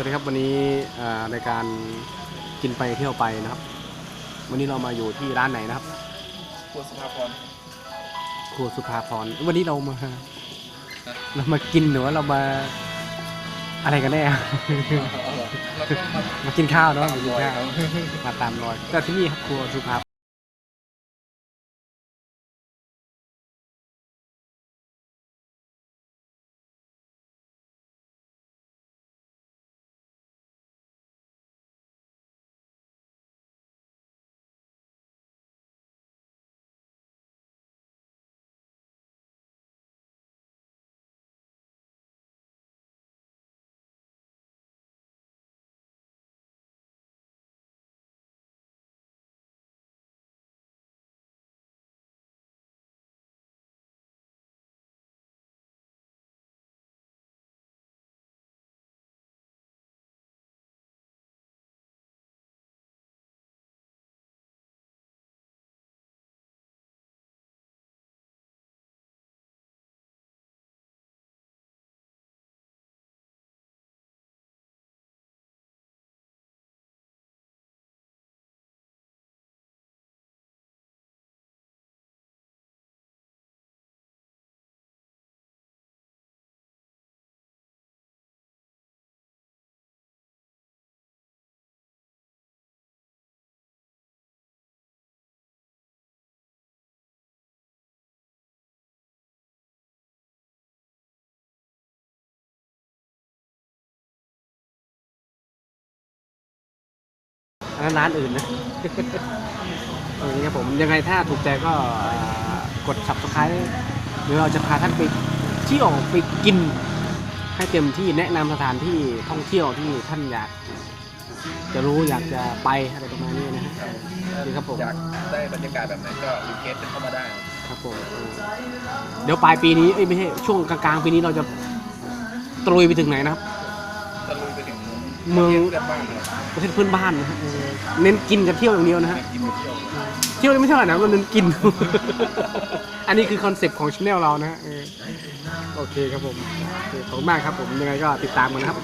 วัสดีครับวันนี้อ่าในการกินไปเที่ยวไปนะครับ วันนี้เรามาอยู่ที่ร้านไหนนะครับครัวสุภาพรครัวสุภาพรวันนี้เรามาเรามากินหรือว่าเรามาอะไรกันแน่แล้วก็มามากินข้าวเนาะตามมากินรอยข้าวครับมาตามรอยก็ที่นี่ครับครัวสุภาพ ร้านอื่นนะโอเคครับผมยังไงถ้าถูกใจก็อ่ากด subscribe หรือเราจะพาท่านไปเที่ยวไปกิน ให้เต็มที่แนะนำสถานที่ท่องเที่ยวที่ท่านอยาก จะรู้อยากจะไปอะไรประมาณนี้นะฮะนี่ครับผมอยากได้บรรยากาศแบบไหนก็รีเควสเข้ามาได้ครับผมเออเดี๋ยวปลายปีนี้เอ้ยไม่ใช่ช่วงกลางๆปีนี้เราจะตรุยไปถึงไหนนะครับจะลุยไปถึง เมืองประเทศเพื่อนบ้านนะฮะเออเน้นกินกับเที่ยวอย่างเดียวนะฮะ กินเที่ยวเที่ยวนี่ไม่เท่าไหร่นะมันเน้นกิน อันนี้คือคอนเซปต์ของช anel เรานะฮะเออโอเคครับผมโอเคขอบคุณมากครับผมยังไงก็ติดตามกันนะครับ